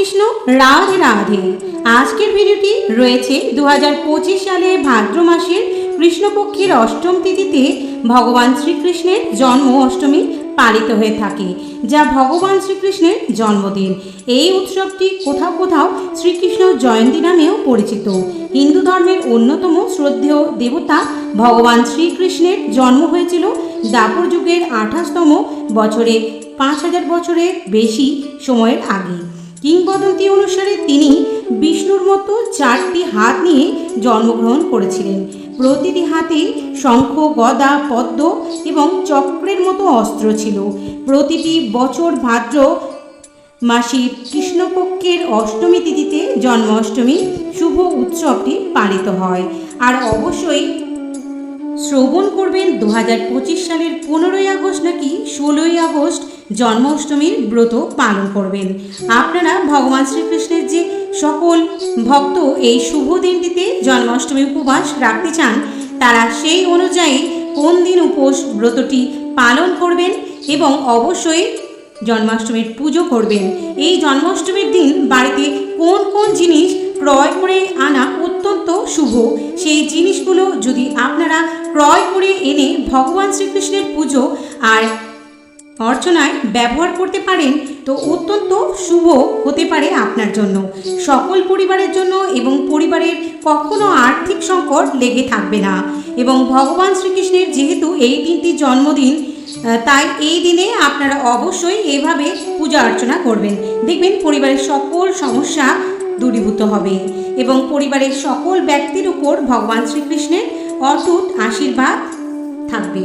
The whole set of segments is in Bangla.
শ্রীকৃষ্ণ রাধে রাধে। আজকের ভিডিওটি রয়েছে দু হাজার পঁচিশ সালে ভাদ্র মাসের কৃষ্ণপক্ষের অষ্টম তিথিতে ভগবান শ্রীকৃষ্ণের জন্ম অষ্টমী পালিত হয়ে থাকে, যা ভগবান শ্রীকৃষ্ণের জন্মদিন। এই উৎসবটি কোথাও কোথাও শ্রীকৃষ্ণ জয়ন্তী নামেও পরিচিত। হিন্দু ধর্মের অন্যতম শ্রদ্ধেয় দেবতা ভগবান শ্রীকৃষ্ণের জন্ম হয়েছিল দাপর যুগের আঠাশতম বছরে, পাঁচ হাজার বছরের বেশি সময়ের আগে। কিংবদন্তি অনুসারে তিনি বিষ্ণুর মতো চারটি হাত নিয়ে জন্মগ্রহণ করেছিলেন। প্রতিটি হাতে শঙ্খ, গদা, পদ্ম এবং চক্রের মতো অস্ত্র ছিল। প্রতিটি বছর ভাদ্র মাসির কৃষ্ণপক্ষের অষ্টমী তিথিতে জন্মাষ্টমী শুভ উৎসবটি পালিত হয়। আর অবশ্যই শ্রবণ করবেন দু হাজার পঁচিশ সালের পনেরোই আগস্ট নাকি ষোলোই আগস্ট জন্মাষ্টমীর ব্রত পালন করবেন। আপনারা ভগবান শ্রীকৃষ্ণের যে সকল ভক্ত এই শুভ দিনটিতে জন্মাষ্টমী উপবাস রাখতে চান, তারা সেই অনুযায়ী কোন দিন উপোস ব্রতটি পালন করবেন এবং অবশ্যই জন্মাষ্টমীর পুজো করবেন। এই জন্মাষ্টমীর দিন বাড়িতে কোন কোন জিনিস ক্রয় করে আনা শুভ, সেই জিনিসগুলো যদি আপনারা ক্রয় করে এনে ভগবান শ্রীকৃষ্ণের পুজো আর অর্চনায় ব্যবহার করতে পারেন, তো অত্যন্ত শুভ হতে পারে আপনার জন্য। সকল পরিবারের জন্য এবং পরিবারের কখনো আর্থিক সংকট লেগে থাকবে না। এবং ভগবান শ্রীকৃষ্ণের যেহেতু এই দিনটি জন্মদিন তাই এই দিনে আপনারা অবশ্যই এভাবে পূজা অর্চনা করবেন। দেখবেন পরিবারের সকল সমস্যা দূরীভূত হবে এবং পরিবারের সকল ব্যক্তির উপর ভগবান শ্রীকৃষ্ণের অটুট আশীর্বাদ থাকবে।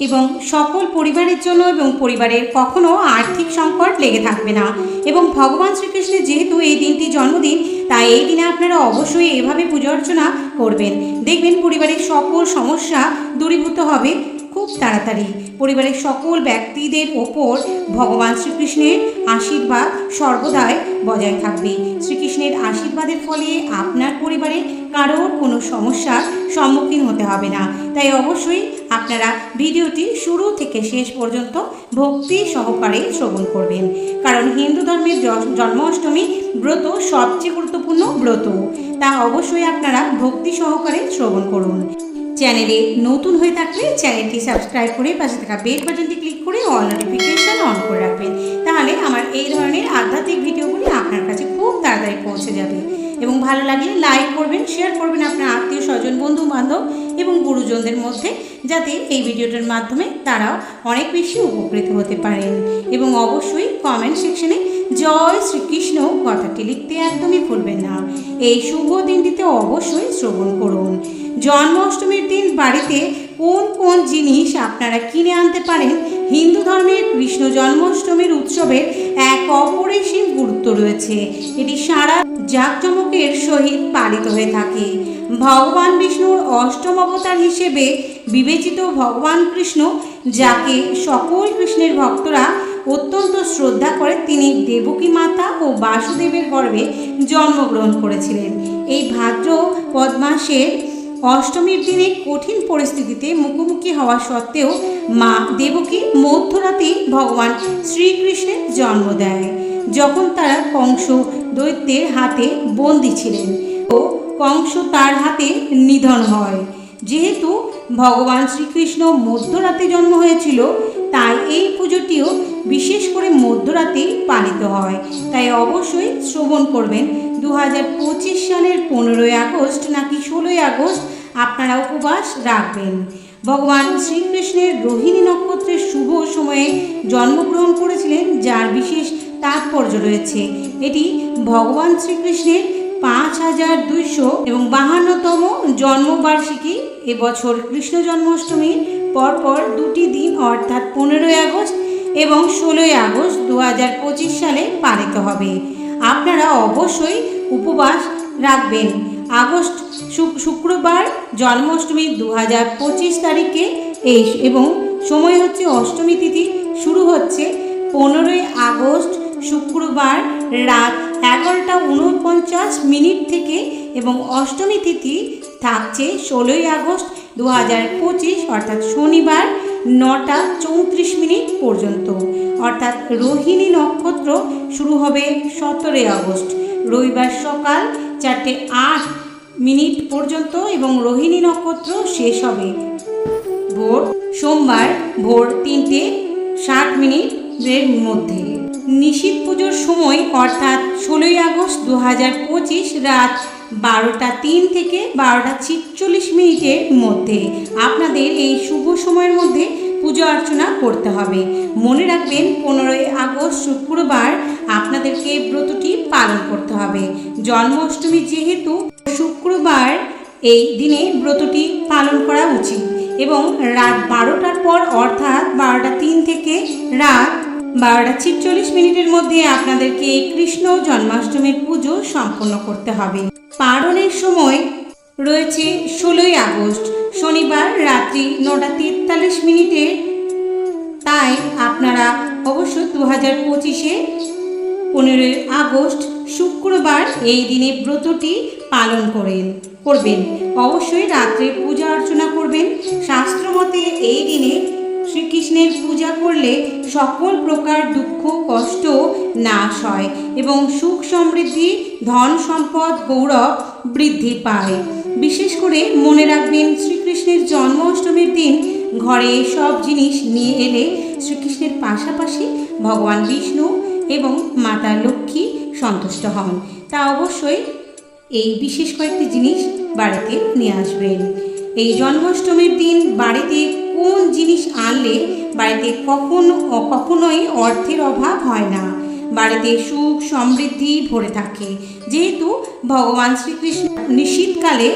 এবং সকল পরিবারের জন্য এবং পরিবারের কখনো আর্থিক সংকট লেগে থাকবে না। এবং ভগবান শ্রীকৃষ্ণের যেহেতু এই দিনটি জন্মদিন, তাই এই দিনে আপনারা অবশ্যই এভাবে পুজো অর্চনা করবেন। দেখবেন পরিবারের সকল সমস্যা দূরীভূত হবে। খুব তাড়াতাড়ি। পরিবারের সকল ব্যক্তিদের ওপর ভগবান শ্রীকৃষ্ণের আশীর্বাদ সর্বদাই বজায় থাকবে। শ্রীকৃষ্ণের আশীর্বাদের ফলে আপনার পরিবারে কারোর কোনো সমস্যার সম্মুখীন হতে হবে না। তাই অবশ্যই আপনারা ভিডিওটি শুরু থেকে শেষ পর্যন্ত ভক্তি সহকারে শ্রবণ করবেন। কারণ হিন্দু ধর্মের জন্মাষ্টমী ব্রত সবচেয়ে গুরুত্বপূর্ণ ব্রত। তা অবশ্যই আপনারা ভক্তি সহকারে শ্রবণ করুন। চ্যানেলে নতুন হয়ে থাকলে চ্যানেলটি সাবস্ক্রাইব করে পাশে থাকা বেল বাটনটি ক্লিক করে অল নোটিফিকেশন অন করে রাখবেন। তাহলে আমার এই ধরনের আধ্যাত্মিক ভিডিওগুলি আপনার কাছে খুব তাড়াতাড়ি পৌঁছে যাবে। এবং ভালো লাগলে লাইক করবেন, শেয়ার করবেন আপনার আত্মীয়, স্বজন বন্ধু বান্ধব এবং গুরুজনদের মধ্যে, যাতে এই ভিডিওটার মাধ্যমে তারাও অনেক বেশি উপকৃত হতে পারেন। এবং অবশ্যই কমেন্ট সেকশনে জয় শ্রীকৃষ্ণ কথাটি লিখতে একদমই ভুলবেন না। এই শুভ দিনটিতে অবশ্যই শ্রবণ করুন। জন্মাষ্টমীর দিন বাড়িতে কোন কোন জিনিস আপনারা কিনে আনতে পারেন, হিন্দু ধর্মের কৃষ্ণ জন্মাষ্টমীর উৎসবের এক অপরিসীম গুরুত্ব রয়েছে। এটি সারা জাঁকজমকের সহিত পালিত হয়ে থাকে। ভগবান বিষ্ণুর অষ্টম অবতার হিসেবে বিবেচিত ভগবান কৃষ্ণ, যাকে সকল কৃষ্ণের ভক্তরা অত্যন্ত শ্রদ্ধা করে তিনি দেবকী মাতা ও বাসুদেবের গর্ভে জন্মগ্রহণ করেছিলেন। এই ভাদ্র পদ্মাসের অষ্টমীর দিনে কঠিন পরিস্থিতিতে মুখোমুখি হওয়া সত্ত্বেও মা দেবকী মধ্যরাতে ভগবান শ্রীকৃষ্ণের জন্ম দেয়, যখন তারা কংস দৈত্যের হাতে বন্দী ছিলেন ও কংস তার হাতে নিধন হয়। যেহেতু ভগবান শ্রীকৃষ্ণ মধ্যরাতে জন্ম হয়েছিল, তাই এই পুজোটিও বিশেষ করে মধ্যরাতেই পালিত হয়। তাই অবশ্যই শ্রবণ করবেন। দু হাজার পঁচিশ সালের পনেরোই আগস্ট নাকি ষোলোই আগস্ট আপনারা উপবাস রাখবেন। ভগবান শ্রীকৃষ্ণের রোহিণী নক্ষত্রের শুভ সময়ে জন্মগ্রহণ করেছিলেন, যার বিশেষ তাৎপর্য রয়েছে। এটি ভগবান শ্রীকৃষ্ণের পাঁচ হাজার দুইশো এবং বাহান্নতম জন্মবার্ষিকী এবছর কৃষ্ণ জন্মাষ্টমীর পরপর দুটি দিন, অর্থাৎ পনেরোই আগস্ট এবং ষোলোই আগস্ট দু হাজার পঁচিশ সালে পালিত হবে। আপনারা অবশ্যই উপবাস রাখবেন। আগস্ট শুক্রবার জন্মাষ্টমী দু হাজার পঁচিশ তারিখে এই এবং সময় হচ্ছে অষ্টমী তিথি। শুরু হচ্ছে পনেরোই আগস্ট শুক্রবার রাত এগারোটা উনপঞ্চাশ মিনিট থেকে এবং অষ্টমী তিথি থাকছে ষোলোই আগস্ট দু হাজার পঁচিশ, অর্থাৎ শনিবার নটা চৌত্রিশ মিনিট পর্যন্ত। অর্থাৎ রোহিণী নক্ষত্র শুরু হবে সতেরোই আগস্ট। রবিবার সকাল চারটে আট মিনিট পর্যন্ত এবং রোহিণী নক্ষত্র শেষ হবে। ভোর, সোমবার ভোর তিনটে ষাট মিনিটের মধ্যে। নিশীত পুজোর সময়, অর্থাৎ ষোলোই আগস্ট দু হাজার পঁচিশ রাত বারোটা তিন থেকে বারোটা ছিচল্লিশ মিনিটের মধ্যে আপনাদের এই শুভ সময়ের মধ্যে পুজো অর্চনা করতে হবে। মনে রাখবেন, পনেরোই আগস্ট শুক্রবার আপনাদেরকে ব্রতটি পালন করতে হবে। জন্মাষ্টমী যেহেতু, শুক্রবার এই দিনে ব্রতটি পালন করা উচিত এবং রাত বারোটার পর, অর্থাৎ বারোটা তিন থেকে রাত বারোটা ছিচল্লিশ মিনিটের মধ্যে আপনাদেরকে কৃষ্ণ জন্মাষ্টমীর পুজো সম্পন্ন করতে হবে। পারণের সময় রয়েছে ষোলোই আগস্ট, শনিবার রাত্রি নটা তেতাল্লিশ মিনিটে। তাই আপনারা অবশ্য দু হাজার পঁচিশে পনেরোই আগস্ট শুক্রবার এই দিনে ব্রতটি পালন করেন, করবেন। অবশ্যই রাত্রে পূজা অর্চনা করবেন। শাস্ত্রমতে এই দিনে শ্রীকৃষ্ণের পূজা করলে সকল প্রকার দুঃখ, কষ্ট নাশ হয় এবং সুখ সমৃদ্ধি, ধন সম্পদ, গৌরব বৃদ্ধি পায়। বিশেষ করে মনে রাখবেন, শ্রীকৃষ্ণের জন্মাষ্টমীর দিন ঘরে সব জিনিস নিয়ে এলে শ্রীকৃষ্ণের পাশাপাশি ভগবান বিষ্ণু এবং মাতা লক্ষ্মী সন্তুষ্ট হন। তা অবশ্যই এই বিশেষ কয়েকটি জিনিস বাড়িতে নিয়ে আসবেন। এই জন্মাষ্টমীর দিন বাড়িতে কোন জিনিস আনলে বাড়িতে কখনো কখনোই অর্থের অভাব হয় না। বাড়িতে সুখ সমৃদ্ধি ভরে থাকে। যেহেতু ভগবান শ্রীকৃষ্ণ নিশীতকালে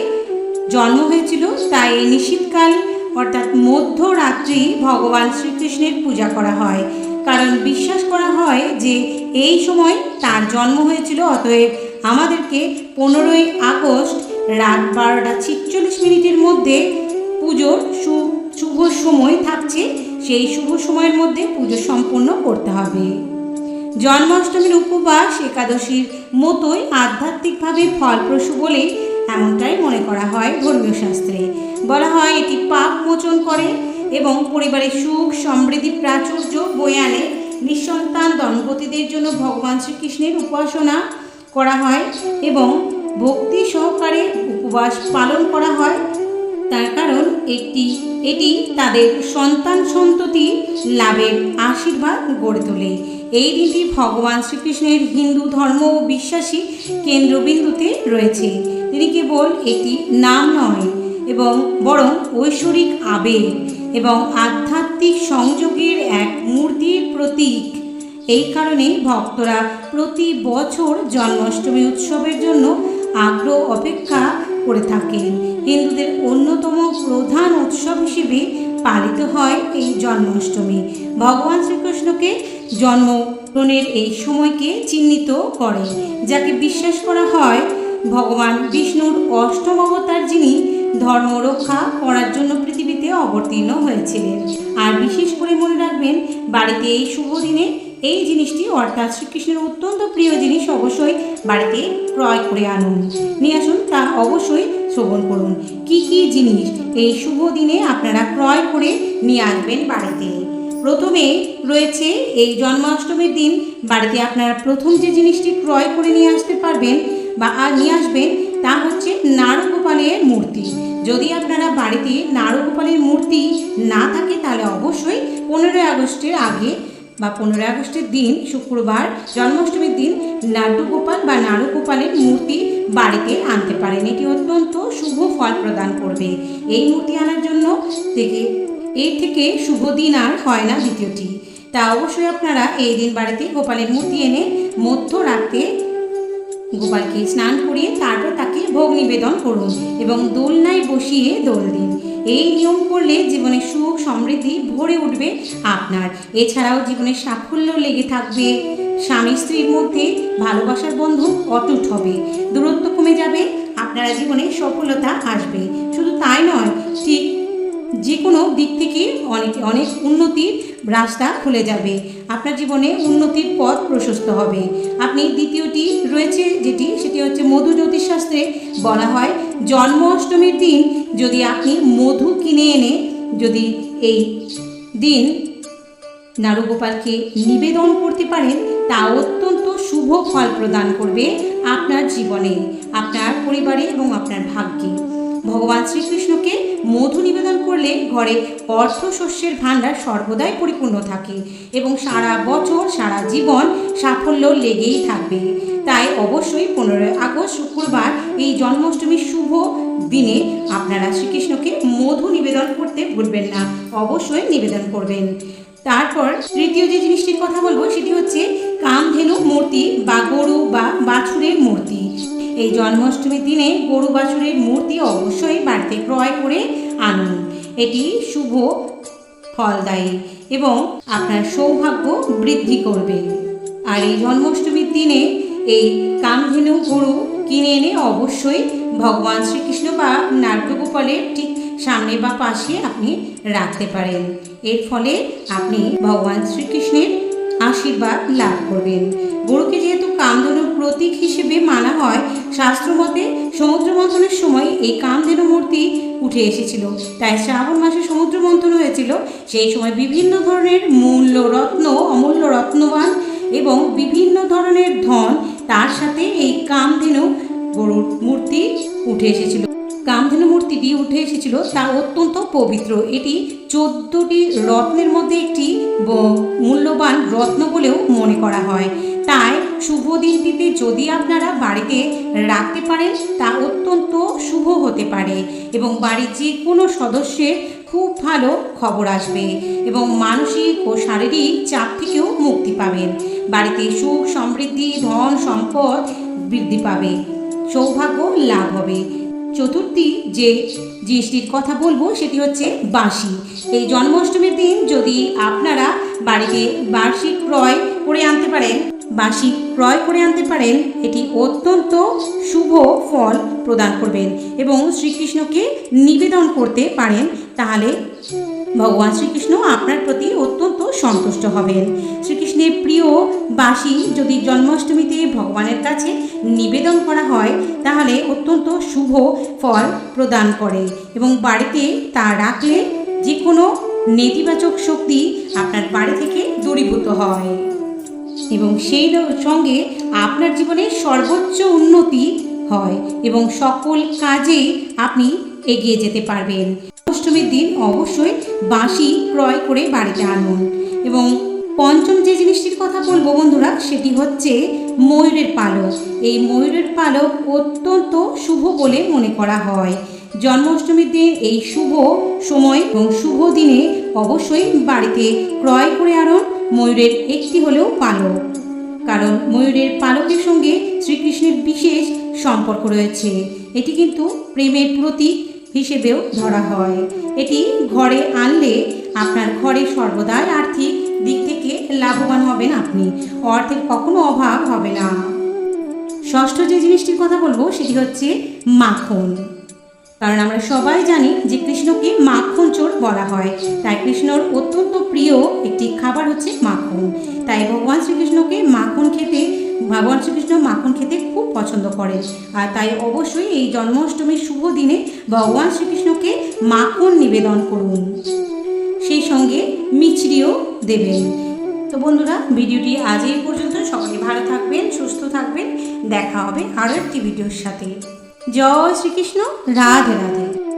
জন্ম হয়েছিল, তাই এই নিশীতকাল অর্থাৎ মধ্যরাত্রি ভগবান শ্রীকৃষ্ণের পূজা করা হয়। কারণ বিশ্বাস করা হয় যে এই সময় তার জন্ম হয়েছিল, অতএব আমাদেরকে পনেরোই আগস্ট রাত বারোটা ছিচল্লিশ মিনিটের মধ্যে পুজোর সু- শুভ সময় থাকছে, সেই শুভ সময়ের মধ্যে পুজো সম্পন্ন করতে হবে। জন্মাষ্টমীর উপবাস একাদশীর মতোই আধ্যাত্মিকভাবে ফলপ্রসূ বলে এমনটাই মনে করা হয় ধর্মীয় শাস্ত্রে। বলা হয় এটি পাপ মোচন করে এবং পরিবারের সুখ, সমৃদ্ধি, প্রাচুর্য বয়ে আনে। নিঃসন্তান দম্পতিদের জন্য ভগবান শ্রীকৃষ্ণের উপাসনা করা হয় এবং ভক্তি সহকারে উপবাস পালন করা হয়। তার কারণ এটি এটি তাদের সন্তান সন্ততি লাভের আশীর্বাদ গড়ে তোলে। এই দিনটি ভগবান শ্রীকৃষ্ণের হিন্দু ধর্ম ও বিশ্বাসী কেন্দ্রবিন্দুতে রয়েছে। তিনি কেবল এটি নাম নয়, এবং বরং ঐশ্বরিক আবেগ এবং আধ্যাত্মিক সংযোগের এক মূর্তির প্রতীক। এই কারণে ভক্তরা প্রতি বছর জন্মাষ্টমী উৎসবের জন্য আগ্রহ, অপেক্ষা করে থাকেন। হিন্দুদের অন্যতম প্রধান উৎসব হিসেবে পালিত হয় এই জন্মাষ্টমী। ভগবান শ্রীকৃষ্ণকে জন্মগ্রহণের এই সময়কে চিহ্নিত করে যাকে বিশ্বাস করা হয় ভগবান বিষ্ণুর অষ্টম অবতার, যিনি ধর্ম রক্ষা করার জন্য পৃথিবীতে অবতীর্ণ হয়েছিলেন। আর বিশেষ করে মনে রাখবেন, বাড়িতে এই শুভ দিনে এই জিনিসটি অর্থাৎ শ্রীকৃষ্ণের অত্যন্ত প্রিয় জিনিস অবশ্যই বাড়িতে ক্রয় করে আনুন। নিয়ে আসুন, তা অবশ্যই শ্রবণ করুন। কি কি জিনিস এই শুভ দিনে আপনারা ক্রয় করে নিয়ে আসবেন বাড়িতে? প্রথমে রয়েছে এই জন্মাষ্টমীর দিন বাড়িতে আপনারা প্রথম যে জিনিসটি ক্রয় করে নিয়ে আসতে পারবেন বা নিয়ে আসবেন, তা হচ্ছে নারুগোপালের মূর্তি। যদি আপনারা বাড়িতে নারুগোপালের মূর্তি না থাকে, তাহলে অবশ্যই পনেরোই আগস্টের আগে বা পনেরোই আগস্টের দিন, শুক্রবার, জন্মাষ্টমীর দিন লাড্ডু গোপাল বা নাড়ু গোপালের মূর্তি বাড়িতে আনতে পারেন। এটি অত্যন্ত শুভ ফল প্রদান করবে। এই মূর্তি আনার জন্য থেকে, এর থেকে শুভ দিন আর হয় না দ্বিতীয়টি। তা অবশ্যই আপনারা এই দিন বাড়িতে গোপালের মূর্তি এনে মধ্যরাতে গোপালকে স্নান করিয়ে তারপর তাকে ভোগ নিবেদন করুন এবং দোলনায় বসিয়ে দোল দিন। এই নিয়ম করলে জীবনে সুখ, সমৃদ্ধি ভরে উঠবে আপনার। এছাড়াও জীবনের সাফল্য লেগে থাকবে। স্বামী স্ত্রীর মধ্যে ভালোবাসার বন্ধন অটুট হবে। দূরত্ব কমে যাবে, আপনারা জীবনে সফলতা আসবে। শুধু তাই নয় ঠিক যে কোনো দিক থেকে অনেক অনেক উন্নতির রাস্তা খুলে যাবে। আপনার জীবনে উন্নতির পথ প্রশস্ত হবে। আপনি দ্বিতীয়টি রয়েছে যেটি, সেটি হচ্ছে মধু জ্যোতিষশাস্ত্রে বলা হয় জন্ম অষ্টমীর দিন যদি আপনি মধু কিনে এনে যদি এই দিন নারুগোপালকে নিবেদন করতে পারেন, তা অত্যন্ত শুভ ফল প্রদান করবে আপনার জীবনে, আপনার পরিবারে এবং আপনার ভাগ্যে। ভগবান শ্রীকৃষ্ণকে মধু নিবেদন করলে ঘরে অর্থ শস্যের ভাণ্ডার সর্বদাই পরিপূর্ণ থাকে এবং সারা বছর, সারা জীবন সাফল্য লেগেই থাকবে। তাই অবশ্যই পনেরোই আগস্ট শুক্রবার এই জন্মাষ্টমীর শুভ দিনে আপনারা শ্রীকৃষ্ণকে মধু নিবেদন করতে ভুলবেন না। অবশ্যই নিবেদন করবেন। তারপর তৃতীয় যে জিনিসটির কথা বলব, সেটি হচ্ছে কামধেনু মূর্তি বা গরু বা বাছুরের মূর্তি। এই জন্মাষ্টমীর দিনে গরু বাছুরের মূর্তি অবশ্যই বাড়িতে ক্রয় করে আনুন। এটি শুভ, ফলদায়ী এবং আপনার সৌভাগ্য বৃদ্ধি করবে। আর এই জন্মাষ্টমীর দিনে এই কামধেনু গরু কিনে এনে অবশ্যই ভগবান শ্রীকৃষ্ণ বা নাট্যগোপালের ঠিক সামনে বা পাশে আপনি রাখতে পারেন। এর ফলে আপনি ভগবান শ্রীকৃষ্ণের আশীর্বাদ লাভ করবেন। গরুকে যেহেতু কামধেনুর প্রতীক হিসেবে মানা হয়, শাস্ত্রমতে সমুদ্র মন্থনের সময় এই কামধেনু মূর্তি উঠে এসেছিল। তাই শ্রাবণ মাসে সমুদ্র মন্থন হয়েছিল। সেই সময় বিভিন্ন ধরনের মূল্য রত্ন, অমূল্য রত্নবান এবং বিভিন্ন ধরনের ধন তার সাথে এই কামধেনু গরুর মূর্তি উঠে এসেছিল। কামধেনু মূর্তিটি উঠে এসেছিল তা অত্যন্ত পবিত্র। এটি চোদ্দটি রত্নের মধ্যে একটি মূল্যবান রত্ন বলেও মনে করা হয়। তাই শুভ দিনটিতে যদি আপনারা বাড়িতে রাখতে পারেন, তা অত্যন্ত শুভ হতে পারে এবং বাড়ির যে কোনো সদস্যের খুব ভালো খবর আসবে এবং মানসিক ও শারীরিক চাপ থেকেও মুক্তি পাবেন। বাড়িতে সুখ সমৃদ্ধি, ধন সম্পদ বৃদ্ধি পাবে, সৌভাগ্য লাভ হবে। চতুর্থী যে জিনিসটির কথা বলব সেটি হচ্ছে বাঁশি। এই জন্মাষ্টমীর দিন যদি আপনারা বাড়িতে বার্ষিক ক্রয় করে আনতে পারেন বাঁশি ক্রয় করে আনতে পারেন, এটি অত্যন্ত শুভ ফল প্রদান করবেন এবং শ্রীকৃষ্ণকে নিবেদন করতে পারেন, তাহলে ভগবান শ্রীকৃষ্ণ আপনার প্রতি অত্যন্ত সন্তুষ্ট হবেন। শ্রীকৃষ্ণের প্রিয় বাসি যদি জন্মাষ্টমীতে ভগবানের কাছে নিবেদন করা হয়, তাহলে অত্যন্ত শুভ ফল প্রদান করে এবং বাড়িতে তা রাখলে যে কোনো নেতিবাচক শক্তি আপনার বাড়ি থেকে দূরীভূত হয়। এবং সেই সঙ্গে আপনার জীবনে সর্বোচ্চ উন্নতি হয় এবং সকল কাজে আপনি এগিয়ে যেতে পারবেন। অষ্টমীর দিন অবশ্যই বাঁশি ক্রয় করে বাড়িতে আনুন। এবং পঞ্চম যে জিনিসটির কথা বলব বন্ধুরা, সেটি হচ্ছে ময়ূরের পালক। এই ময়ূরের পালক অত্যন্ত শুভ বলে মনে করা হয়। জন্মাষ্টমীর দিন এই শুভ সময় এবং শুভ দিনে অবশ্যই বাড়িতে ক্রয় করে আনুন। ময়ূরের একটি হলেও পালক। কারণ ময়ূরের পালকের সঙ্গে শ্রীকৃষ্ণের বিশেষ সম্পর্ক রয়েছে। এটি কিন্তু প্রেমের প্রতীক হিসেবেও ধরা হয়। এটি ঘরে আনলে আপনার ঘরে সর্বদাই আর্থিক দিক থেকে লাভবান হবেন আপনি। অর্থের কখনো অভাব হবে না। ষষ্ঠ যে জিনিসটির কথা বলব, সেটি হচ্ছে মাখন। কারণ আমরা সবাই জানি যে কৃষ্ণকে মাখন চোর বলা হয়। তাই কৃষ্ণর অত্যন্ত প্রিয় একটি খাবার হচ্ছে মাখন। তাই ভগবান শ্রীকৃষ্ণকে মাখন খেতে, ভগবান শ্রীকৃষ্ণ মাখন খেতে খুব পছন্দ করেন। আর তাই অবশ্যই এই জন্মাষ্টমীর শুভ দিনে ভগবান শ্রীকৃষ্ণকে মাখন নিবেদন করুন। সেই সঙ্গে মিছরিও দেবেন। তো বন্ধুরা, ভিডিওটি আজ এই পর্যন্ত। সকলে ভালো থাকবেন, সুস্থ থাকবেন। দেখা হবে আরও একটি ভিডিওর সাথে। জয় শ্রীকৃষ্ণ, রাধে রাধে।